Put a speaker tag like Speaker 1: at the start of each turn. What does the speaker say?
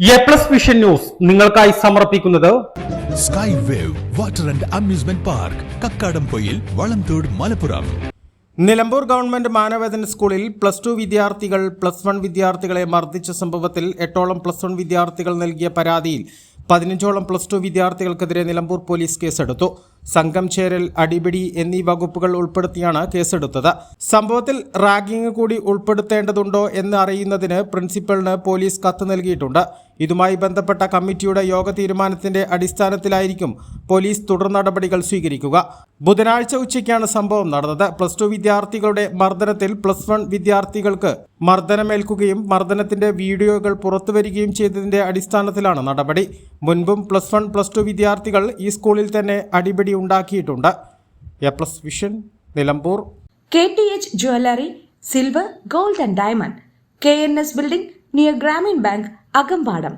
Speaker 1: A plus vision news നിങ്ങൾക്കായി സമർപ്പിക്കുന്നത്
Speaker 2: sky wave water and amusement park Kakkadampoyil Valamthode Malappuram
Speaker 3: Nilambur government Manavedan സ്കൂളിൽ plus two വിദ്യാർത്ഥികൾ plus one വിദ്യാർത്ഥികളെ മർദ്ദിച്ച സംഭവത്തിൽ എട്ടോളം പ്ലസ് വൺ വിദ്യാർത്ഥികൾ നൽകിയ പരാതിയിൽ പതിനഞ്ചോളം പ്ലസ് ടു വിദ്യാർത്ഥികൾക്കെതിരെ നിലമ്പൂർ പോലീസ് കേസെടുത്തു. സംഘം ചേരൽ അടിപിടി എന്നീ വകുപ്പുകൾ ഉൾപ്പെടുത്തിയാണ് കേസെടുത്തത്. സംഭവത്തിൽ റാഗിംഗ് കൂടി ഉൾപ്പെടുത്തേണ്ടതുണ്ടോ എന്ന് അറിയുന്നതിന് പ്രിൻസിപ്പലിന് പോലീസ് കത്ത് നൽകിയിട്ടുണ്ട്. ഇതുമായി ബന്ധപ്പെട്ട കമ്മിറ്റിയുടെ യോഗ തീരുമാനത്തിന്റെ അടിസ്ഥാനത്തിലായിരിക്കും പോലീസ് തുടർ നടപടികൾ സ്വീകരിക്കുക. ബുധനാഴ്ച ഉച്ചയ്ക്കാണ് സംഭവം നടന്നത്. പ്ലസ് ടു വിദ്യാർത്ഥികളുടെ മർദ്ദനത്തിൽ പ്ലസ് വൺ വിദ്യാർത്ഥികൾക്ക് മർദ്ദനമേൽക്കുകയും മർദ്ദനത്തിന്റെ വീഡിയോകൾ പുറത്തുവരികയും ചെയ്തതിന്റെ അടിസ്ഥാനത്തിലാണ് നടപടി. മുൻപും പ്ലസ് വൺ പ്ലസ് ടു വിദ്യാർത്ഥികൾ ഈ സ്കൂളിൽ തന്നെ അടിപിടി ഉണ്ടാക്കിയിട്ടുണ്ട്. A plus vision Nilambur.
Speaker 4: K T H jewellery silver gold and diamond. K N S building near Grameen bank Akampadam